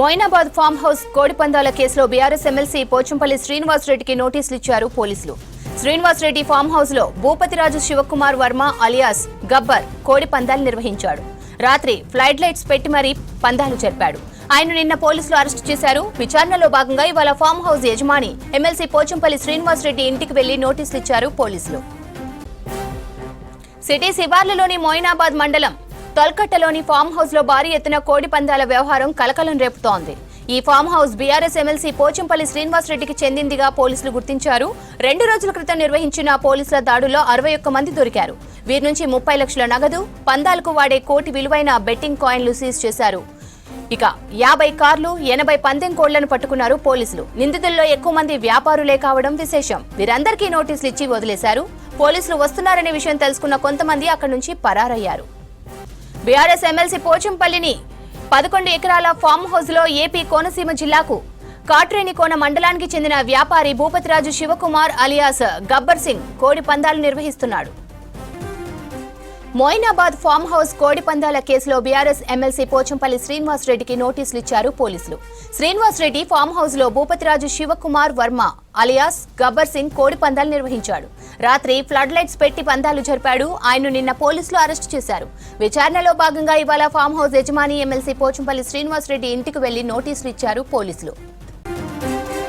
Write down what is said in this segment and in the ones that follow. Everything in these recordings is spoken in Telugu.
మోయినాబాద్ ఫామ్ హౌస్ కోడిపందాల కేసులో బీఆర్ఎస్ ఎమ్మెల్సీ పోచంపల్లి శ్రీనివాస్ రెడ్డికి నోటీసులు ఇచ్చారు పోలీసులు. శ్రీనివాస్ రెడ్డి ఫామ్ హౌస్లో భూపతిరాజు శివకుమార్ వర్మ అలియాస్ గబ్బర్ కోడి పందాలు నిర్వహించాడు. రాత్రి ఫ్లైట్ లైట్స్ పెట్టి మరీ పందాలు జరిపాడు. ఆయన నిన్న పోలీసులు అరెస్టు చేశారు. విచారణలో భాగంగా ఇవాళ ఫామ్ హౌస్ యజమాని ఎమ్మెల్సీ పోచంపల్లి శ్రీనివాస్ రెడ్డి ఇంటికి వెళ్ళి నోటీసులు ఇచ్చారు పోలీసులు. సిటీ శివార్లలోని మోయినాబాద్ మండలం తొల్కట్టలోని ఫామ్ హౌస్లో భారీ ఎత్తున కోడి పందాల వ్యవహారం కలకలం రేపుతోంది. ఈ farm house BRS MLC Pochampalli Srinivas రెడ్డికి చెందిందిగా పోలీసులు గుర్తించారు. రెండు రోజుల క్రితం నిర్వహించిన పోలీసుల దాడుల్లో అరవై ఒక్క మంది దొరికారు. వీరి నుంచి ముప్పై లక్షల నగదు పందాలకు వాడే కోటి విలువైన బెట్టింగ్ కాయిన్లు సీజ్ చేశారు. ఇక యాభై కార్లు ఎనభై పందెం కోళ్ళను పట్టుకున్నారు పోలీసులు. నిందితుల్లో ఎక్కువ మంది వ్యాపారులే కావడం విశేషం. వీరందరికీ నోటీసులు ఇచ్చి వదిలేశారు. పోలీసులు వస్తున్నారనే విషయం తెలుసుకున్న కొంతమంది అక్కడి నుంచి పరారయ్యారు. బీఆర్ఎస్ ఎమ్మెల్సీ పోచంపల్లిని పదకొండు ఎకరాల ఫామ్ హౌస్లో ఏపీ కోనసీమ జిల్లాకు కాట్రేనికోన మండలానికి చెందిన వ్యాపారి భూపతిరాజు శివకుమార్ అలియాస్ గబ్బర్ సింగ్ కోడి పందాలు నిర్వహిస్తున్నాడు. మోయినాబాద్ ఫామ్ హౌస్ కోడి పందాల కేసులో బీఆర్ఎస్ ఎమ్మెల్సీ పోచంపల్లి శ్రీనివాస్ రెడ్డికి నోటీసులు ఇచ్చారు పోలీసులు. శ్రీనివాస్ రెడ్డి ఫామ్ హౌస్లో భూపతిరాజు శివకుమార్ వర్మ అలియాస్ గబ్బర్ సింగ్ కోడి పందాలు నిర్వహించాడు. రాత్రి ఫ్లడ్ లైట్స్ పెట్టి పందాలు జరిపాడు. ఆయన్ను నిన్న పోలీసులు అరెస్టు చేశారు. విచారణలో భాగంగా ఇవాళ ఫామ్ హౌస్ యజమాని ఎమ్మెల్సీ పోచంపల్లి శ్రీనివాస్ రెడ్డి ఇంటికి వెళ్ళి నోటీసులు ఇచ్చారు పోలీసులు.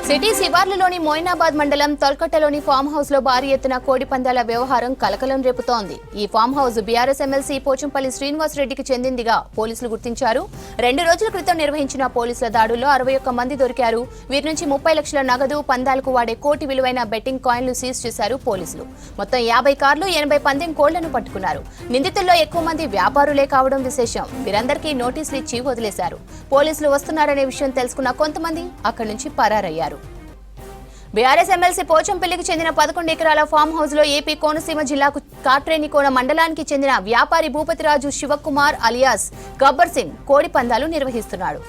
సిటీ శివార్లలోని మోయినాబాద్ మండలం తొల్కట్టలోని ఫామ్ హౌస్లో భారీ ఎత్తున కోడి పందాల వ్యవహారం కలకలం రేపుతోంది. ఈ farm house BRS MLC Pochampalli Srinivas రెడ్డికి చెందిందిగా పోలీసులు గుర్తించారు. రెండు రోజుల క్రితం నిర్వహించిన పోలీసుల దాడుల్లో అరవై ఒక్క మంది దొరికారు. వీరి నుంచి ముప్పై లక్షల నగదు పందాలకు వాడే కోటి విలువైన బెట్టింగ్ కాయిన్లు సీజ్ చేశారు పోలీసులు. మొత్తం యాభై కార్లు ఎనభై పందెం కోళ్ళను పట్టుకున్నారు. నిందితుల్లో ఎక్కువ మంది వ్యాపారులే కావడం విశేషం. వీరందరికీ నోటీసులు ఇచ్చి వదిలేశారు. పోలీసులు వస్తున్నారనే విషయం తెలుసుకున్న కొంతమంది అక్కడి నుంచి పరారయ్యారు. బీఆర్ఎస్ ఎమ్మెల్సీ పోచంపల్లికి చెందిన పదకొండు ఎకరాల ఫామ్ హౌస్లో ఏపీ కోనసీమ జిల్లాకు కాట్రేనికోన మండలానికి చెందిన వ్యాపారి భూపతిరాజు శివకుమార్ అలియాస్ గబ్బర్ సింగ్ కోడి పందాలు నిర్వహిస్తున్నాడు.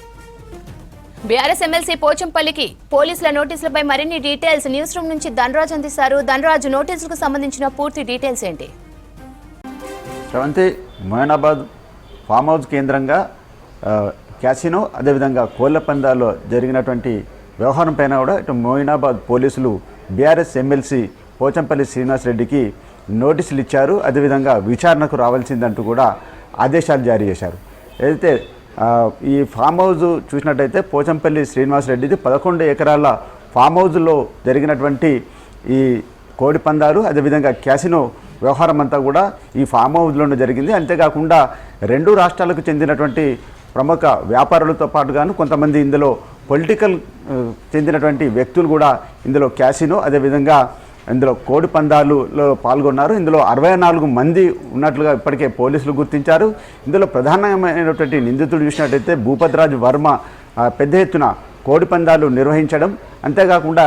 బీఆర్ఎస్ ఎమ్మెల్సీ పోచంపల్లికి పోలీసుల నోటీసులపై మరిన్ని డీటెయిల్స్ న్యూస్ రూమ్ నుంచి ధనరాజ్ అందిస్తారు. ధనరాజు నోటీసులకు సంబంధించిన పూర్తి డీటెయిల్స్ ఏంటి? శ్రవంతి మొయినాబాద్ ఫామ్ హౌస్ కేంద్రంగా క్యాసినో అదేవిధంగా కోళ్ళ పందాల్లో జరిగినటువంటి వ్యవహారం పైన కూడా ఇటు మోయినాబాద్ పోలీసులు బీఆర్ఎస్ ఎమ్మెల్సీ పోచంపల్లి శ్రీనివాస్ రెడ్డికి నోటీసులు ఇచ్చారు. అదేవిధంగా విచారణకు రావాల్సిందంటూ కూడా ఆదేశాలు జారీ చేశారు. ఏదైతే ఈ ఫామ్ హౌస్ చూసినట్టయితే పోచంపల్లి శ్రీనివాస్ రెడ్డిది పదకొండు ఎకరాల ఫామ్ హౌస్లో జరిగినటువంటి ఈ కోడి పందాలు అదేవిధంగా క్యాసినో వ్యవహారం అంతా కూడా ఈ ఫామ్ హౌస్లోనే జరిగింది. అంతేకాకుండా రెండు రాష్ట్రాలకు చెందినటువంటి ప్రముఖ వ్యాపారులతో పాటుగాను కొంతమంది ఇందులో పొలిటికల్ చెందినటువంటి వ్యక్తులు కూడా ఇందులో క్యాసినో అదేవిధంగా ఇందులో కోడి పందాలులో పాల్గొన్నారు. ఇందులో అరవై నాలుగు మంది ఉన్నట్లుగా ఇప్పటికే పోలీసులు గుర్తించారు. ఇందులో ప్రధానమైనటువంటి నిందితుడు చూసినట్టయితే భూపతిరాజు వర్మ పెద్ద ఎత్తున కోడి పందాలు నిర్వహించడం. అంతేకాకుండా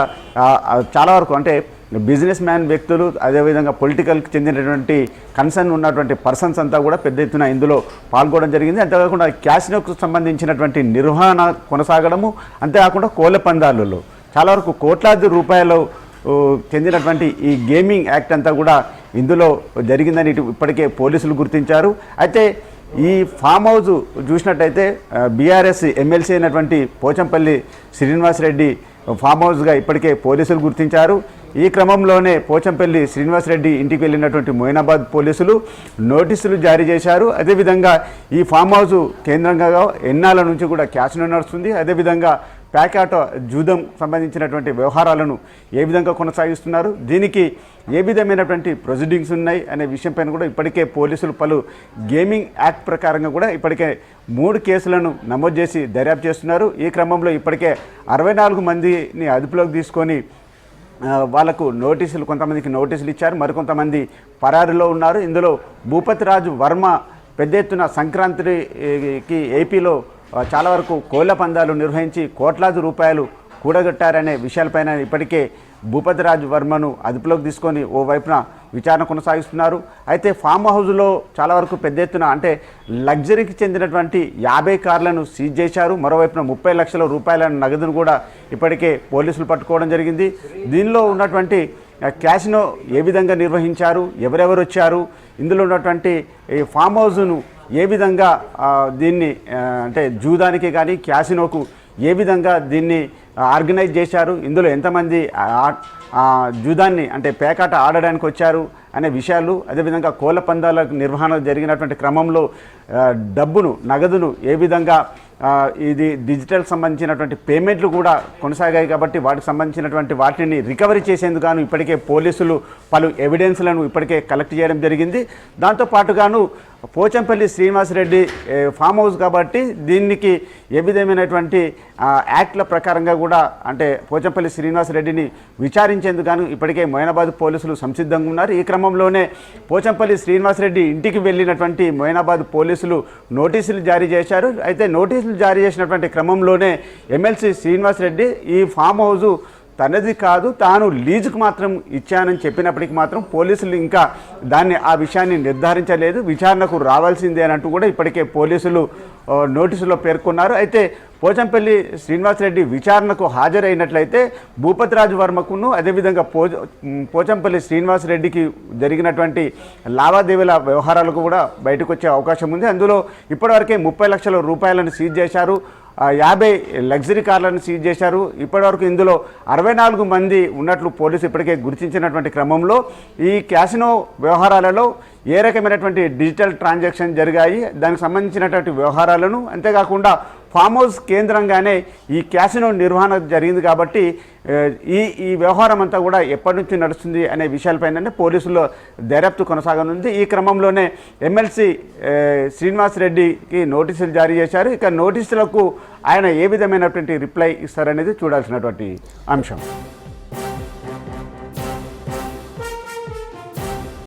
చాలా వరకు అంటే బిజినెస్ మ్యాన్ వ్యక్తులు అదేవిధంగా పొలిటికల్కి చెందినటువంటి కన్సర్న్ ఉన్నటువంటి పర్సన్స్ అంతా కూడా పెద్ద ఎత్తున ఇందులో పాల్గొనడం జరిగింది. అంతేకాకుండా క్యాసినోకు సంబంధించినటువంటి నిర్వహణ కొనసాగడము అంతేకాకుండా కోళ్ళ పందాలలో చాలా వరకు కోట్లాది రూపాయలు చెందినటువంటి ఈ గేమింగ్ యాక్ట్ అంతా కూడా ఇందులో జరిగిందని ఇప్పటికే పోలీసులు గుర్తించారు. అయితే ఈ ఫామ్ హౌస్ చూసినట్టయితే బీఆర్ఎస్ ఎమ్మెల్సీ అయినటువంటి పోచంపల్లి శ్రీనివాసరెడ్డి ఫామ్ హౌస్గా ఇప్పటికే పోలీసులు గుర్తించారు. ఈ క్రమంలోనే పోచంపల్లి శ్రీనివాసరెడ్డి ఇంటికి వెళ్ళినటువంటి మొయినాబాద్ పోలీసులు నోటీసులు జారీ చేశారు. అదేవిధంగా ఈ ఫామ్ హౌస్ కేంద్రంగా ఎన్నాళ్ళ నుంచి కూడా క్యాష్ను నడుస్తుంది. అదేవిధంగా ప్యాకాటో జూదం సంబంధించినటువంటి వ్యవహారాలను ఏ విధంగా కొనసాగిస్తున్నారు? దీనికి ఏ విధమైనటువంటి ప్రొసీడింగ్స్ ఉన్నాయి అనే విషయంపైన కూడా ఇప్పటికే పోలీసులు పలు గేమింగ్ యాక్ట్ ప్రకారంగా కూడా ఇప్పటికే మూడు కేసులను నమోదు చేసి దర్యాప్తు చేస్తున్నారు. ఈ క్రమంలో ఇప్పటికే అరవై నాలుగు మందిని అదుపులోకి తీసుకొని వాళ్ళకు నోటీసులు కొంతమందికి నోటీసులు ఇచ్చారు మరికొంతమంది పరారులో ఉన్నారు. ఇందులో భూపతిరాజు వర్మ పెద్ద ఎత్తున సంక్రాంతికి ఏపీలో చాలా వరకు కోళ్ళ పందాలు నిర్వహించి కోట్లాది రూపాయలు కూడగట్టారనే విషయాలపైన ఇప్పటికే భూపతిరాజు వర్మను అదుపులోకి తీసుకొని ఓవైపున విచారణ కొనసాగిస్తున్నారు. అయితే ఫామ్ హౌస్లో చాలా వరకు పెద్ద ఎత్తున అంటే లగ్జరీకి చెందినటువంటి యాభై కార్లను సీజ్ చేశారు. మరోవైపున ముప్పై లక్షల రూపాయల నగదును కూడా ఇప్పటికే పోలీసులు పట్టుకోవడం జరిగింది. దీనిలో ఉన్నటువంటి ఆ, క్యాసినో ఏ విధంగా నిర్వహించారు? ఎవరెవరు వచ్చారు? ఇందులో ఉన్నటువంటి ఈ ఫామ్ హౌస్ను ఏ విధంగా దీన్ని అంటే జూదానికి కానీ క్యాసినోకు ఏ విధంగా దీన్ని ఆర్గనైజ్ చేశారు? ఇందులో ఎంతమంది జూదాన్ని అంటే పేకాట ఆడడానికి వచ్చారు అనే విషయాలు అదేవిధంగా కోళ్ళ పందాల నిర్వహణ జరిగినటువంటి క్రమంలో డబ్బును నగదును ఏ విధంగా ఇది డిజిటల్ సంబంధించినటువంటి పేమెంట్లు కూడా కొనసాగాయి కాబట్టి వాటికి సంబంధించినటువంటి వాటిని రికవరీ చేసేందుకు గాను ఇప్పటికే పోలీసులు పలు ఎవిడెన్స్లను ఇప్పటికే కలెక్ట్ చేయడం జరిగింది. దాంతో పాటుగాను పోచంపల్లి శ్రీనివాసరెడ్డి ఫామ్ హౌస్ కాబట్టి దీనికి ఏ విధమైనటువంటి యాక్ట్ల ప్రకారంగా కూడా అంటే పోచంపల్లి శ్రీనివాసరెడ్డిని విచారించేందుకు ఇప్పటికే మొయినాబాద్ పోలీసులు సంసిద్ధంగా ఉన్నారు. ఈ క్రమంలోనే పోచంపల్లి శ్రీనివాసరెడ్డి ఇంటికి వెళ్ళినటువంటి మొయినాబాద్ పోలీసులు నోటీసులు జారీ చేశారు. అయితే నోటీసులు జారీ చేసినటువంటి క్రమంలోనే ఎమ్మెల్సీ శ్రీనివాసరెడ్డి ఈ ఫామ్ హౌజు తనది కాదు తాను లీజుకు మాత్రం ఇచ్చానని చెప్పినప్పటికీ మాత్రం పోలీసులు ఇంకా దాన్ని ఆ విషయాన్ని నిర్ధారించలేదు. విచారణకు రావాల్సిందే అని అంటూ కూడా ఇప్పటికే పోలీసులు నోటీసులో పేర్కొన్నారు. అయితే పోచంపల్లి శ్రీనివాసరెడ్డి విచారణకు హాజరైనట్లయితే భూపతిరాజు వర్మకును అదేవిధంగా పో పోచంపల్లి శ్రీనివాసరెడ్డికి జరిగినటువంటి లావాదేవీల వ్యవహారాలకు కూడా బయటకు వచ్చే అవకాశం ఉంది. అందులో ఇప్పటివరకే ముప్పై లక్షల రూపాయలను సీజ్ చేశారు. యాభై లగ్జరీ కార్లను సీజ్ చేశారు. ఇప్పటివరకు ఇందులో అరవై నాలుగు మంది ఉన్నట్లు పోలీసు ఇప్పటికే గుర్తించినటువంటి క్రమంలో ఈ క్యాసినో వ్యవహారాలలో ఏ రకమైనటువంటి డిజిటల్ ట్రాన్సాక్షన్ జరిగాయి దానికి సంబంధించినటువంటి వ్యవహారాలను అంతేకాకుండా ఫామ్ హౌస్ కేంద్రంగానే ఈ క్యాసినో నిర్వహణ జరిగింది కాబట్టి ఈ ఈ వ్యవహారం అంతా కూడా ఎప్పటి నుంచి నడుస్తుంది అనే విషయాలపైన పోలీసుల్లో దర్యాప్తు కొనసాగనుంది. ఈ క్రమంలోనే ఎమ్మెల్సీ శ్రీనివాస్ రెడ్డికి నోటీసులు జారీ చేశారు. ఇక నోటీసులకు ఆయన ఏ విధమైనటువంటి రిప్లై ఇస్తారనేది చూడాల్సినటువంటి అంశం.